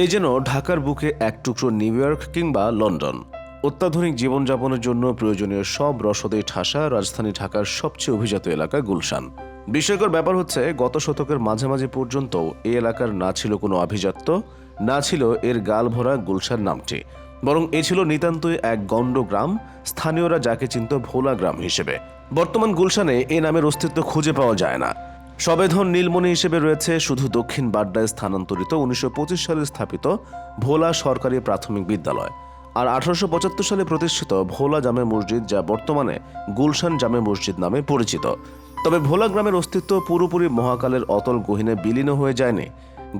এই যেন ঢাকার বুকে এক টুকরো নিউ ইয়র্ক কিংবা লন্ডন অত্যাধুনিক জীবনযাপনের জন্য প্রয়োজনীয় সব রসদে ঠাসা রাজধানী ঢাকার সবচেয়ে অভিজাত এলাকা গুলশান। বিস্ময়কর ব্যাপার হচ্ছে, গত শতকের মাঝামাঝি পর্যন্ত এই এলাকার না ছিল কোনো আভিজাত্য, না ছিল এর গাল ভরা গুলশান নামটি। বরং এ ছিল নিতান্তই এক গণ্ড গ্রাম স্থানীয়রা যাকে চিনত ভোলা গ্রাম হিসেবে। বর্তমান গুলশানে এ নামের অস্তিত্ব খুঁজে পাওয়া যায় না। সবেধন নীলমণি হিসেবে রয়েছে শুধু দক্ষিণ বাড্ডায় স্থানান্তরিত উনিশশো সালে স্থাপিত ভোলা সরকারি প্রাথমিক বিদ্যালয়। আর আঠারোশো সালে প্রতিষ্ঠিত ভোলা জামে মসজিদ যা বর্তমানে গুলশান জামে মসজিদ নামে পরিচিত। তবে ভোলা গ্রামের অস্তিত্ব পুরোপুরি মহাকালের অতল গহীনে বিলীন হয়ে যায়নি।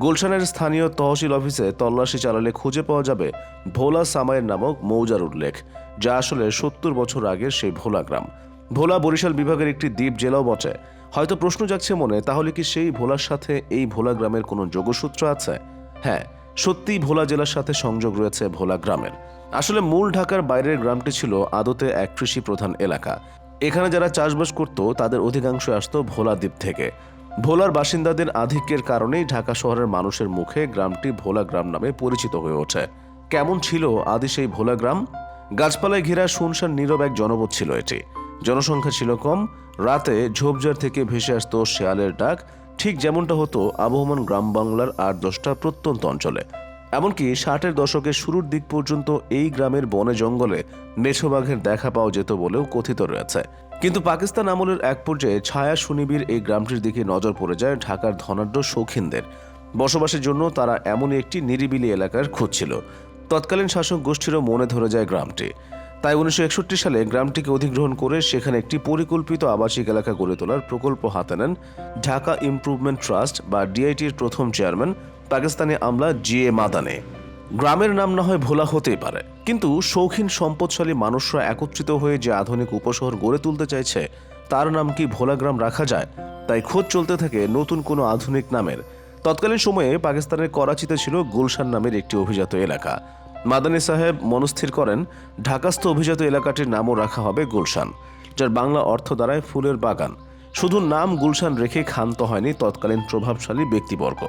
গুলশানের স্থানীয় তহসিল অফিসে তল্লাশি চালালে খুঁজে পাওয়া যাবে ভোলা সামাইয়ের নামক মৌজার উল্লেখ, যা আসলে সত্তর বছর আগের সেই ভোলা গ্রাম। ভোলা বরিশাল বিভাগের একটি দ্বীপ জেলাও বটে। হয়তো প্রশ্ন জাগছে মনে, তাহলে কি সেই ভোলার সাথে এই ভোলা গ্রামের কোনো যোগসূত্র আছে? হ্যাঁ সত্যিই ভোলা জেলার সাথে সংযোগ রয়েছে ভোলা গ্রামের। আসলে মূল ঢাকার বাইরের গ্রামটি ছিল আদতে এক কৃষি প্রধান এলাকা। এখানে যারা চাষবাস করত, তাদের অধিকাংশ আসতো ভোলা দ্বীপ থেকে। ভোলার বাসিন্দাদের আধিক্যের কারণেই ঢাকা শহরের মানুষের মুখে গ্রামটি ভোলা গ্রাম নামে পরিচিত হয়ে ওঠে। কেমন ছিল আদি সেই ভোলা গ্রাম? গাছপালায় ঘেরা শুনশান নীরব এক জনপদ ছিল এটি। জনসংখ্যা ছিল কম, রাতে ঝোপঝাড় থেকে ভেসে আসতো শেয়ালের ডাক, ঠিক যেমনটা হতো আবহমান গ্রাম বাংলার আট দশটা প্রত্যন্ত অঞ্চলে। এমনকি ষাটের দশকের শুরুর দিক পর্যন্ত এই গ্রামের বনে জঙ্গলে মেছোবাঘের দেখা পাওয়া যেত বলেও কথিত রয়েছে। কিন্তু পাকিস্তান আমলের এক পর্যায়ে ছায়া সুনিবির এই গ্রামটির দিকে নজর পড়ে যায় ঢাকার ধনাঢ্য শৌখিনদের। বসবাসের জন্য তারা এমনই একটি নিরিবিলি এলাকার খুঁজছিল তৎকালীন শাসক গোষ্ঠীরও মনে ধরে যায় গ্রামটি। তাই উনিশশো একষট্টি সালে গ্রামটিকে অধিগ্রহণ করে সেখানে একটি পরিকল্পিত আবাসিক এলাকা গড়ে তোলার প্রকল্প হাতে নেন ঢাকা ইমপ্রুভমেন্ট ট্রাস্ট বা ডিআইটির প্রথম চেয়ারম্যান পাকিস্তানি আমলা জি এ মাদানে। গ্রামের নাম না হয় ভোলা হতেই পারে, কিন্তু শৌখিন, সম্পদশালী মানুষরা একত্রিত হয়ে যে আধুনিক উপশহর গড়ে তুলতে চাইছে, তার নাম কি ভোলা গ্রাম রাখা যায়? তাই খোঁজ চলতে থাকে নতুন কোনো আধুনিক নামের। তৎকালীন সময়ে পাকিস্তানের করাচিতে ছিল গুলশান নামের একটি অভিজাত এলাকা। মাদানী সাহেব মনস্থির করেন, ঢাকাস্থ অভিজাত এলাকাটির নামও রাখা হবে গুলশান, যার বাংলা অর্থ দ্বারায় ফুলের বাগান। শুধু নাম গুলশান রেখে ক্ষান্ত হয়নি তৎকালীন প্রভাবশালী ব্যক্তিবর্গ।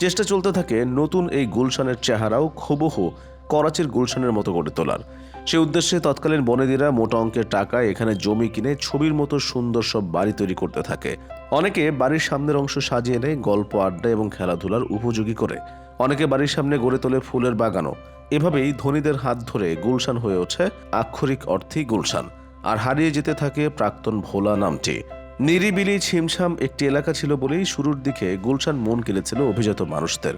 চেষ্টা চলতে থাকে নতুন এই গুলশানের চেহারাও হুবহু করাচির গুলশানের মতো গড়ে তোলার। সে উদ্দেশ্যে তৎকালীন বনেদিরা মোটা অঙ্কের টাকায় এখানে জমি কিনে ছবির মতো সুন্দর সব বাড়ি তৈরি করতে থাকে। অনেকে বাড়ির সামনের অংশ সাজিয়ে নেয় গল্প, আড্ডা এবং খেলাধুলার উপযোগী করে। অনেকে বাড়ির সামনে গড়ে তোলে ফুলের বাগানও। এভাবেই ধনীদের হাত ধরে গুলশান হয়ে ওঠে আক্ষরিক অর্থেই গুলশান। আর হারিয়ে যেতে থাকে প্রাক্তন ভোলা নামটি। নিরিবিলি ছিমছাম একটি এলাকা ছিল বলেই শুরুর দিকে গুলশান মন কেড়েছিল অভিজাত মানুষদের।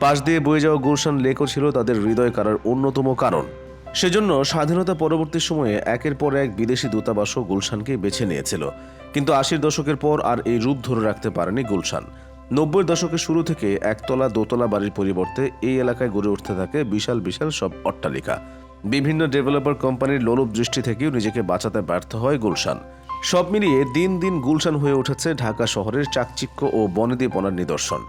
পাশ দিয়ে বয়ে যাওয়া গুলশান লেকও ছিল তাদের হৃদয় কারার অন্যতম কারণ। সেজন্য স্বাধীনতা পরবর্তী সময়ে একের পর এক বিদেশি দূতাবাসও গুলশানকে বেছে নিয়েছিল। কিন্তু আশির দশকের পর আর এই রূপ ধরে রাখতে পারেনি গুলশান। নব্বই দশকের শুরু থেকে একতলা, দোতলা বাড়ির পরিবর্তে এই এলাকায় গড়ে উঠতে থাকে বিশাল বিশাল সব অট্টালিকা। বিভিন্ন ডেভেলপার কোম্পানির লোলুপ দৃষ্টি থেকেও নিজেকে বাঁচাতে ব্যর্থ হয় গুলশান। সব মিলিয়ে দিন দিন গুলশান হয়ে উঠেছে ঢাকা শহরের চাকচিক্য ও বনেদিপনার নিদর্শন।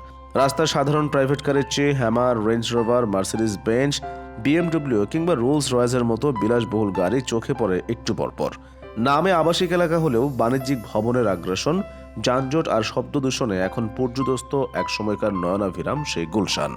রাস্তার সাধারণ প্রাইভেট কারের চেয়ে Hummer, Range Rover Mercedes Benz, BMW কিংবা রোলস রয়েসের মতো বিলাসবহুল গাড়ি চোখে পড়ে একটু পরপর। নামে আবাসিক এলাকা হলেও বাণিজ্যিক ভবনের আগ্রাসন যানজট আর শব্দ দূষণে এখন পর্যুদস্ত এক সময়কার নয়নাভিরাম সেই গুলশান।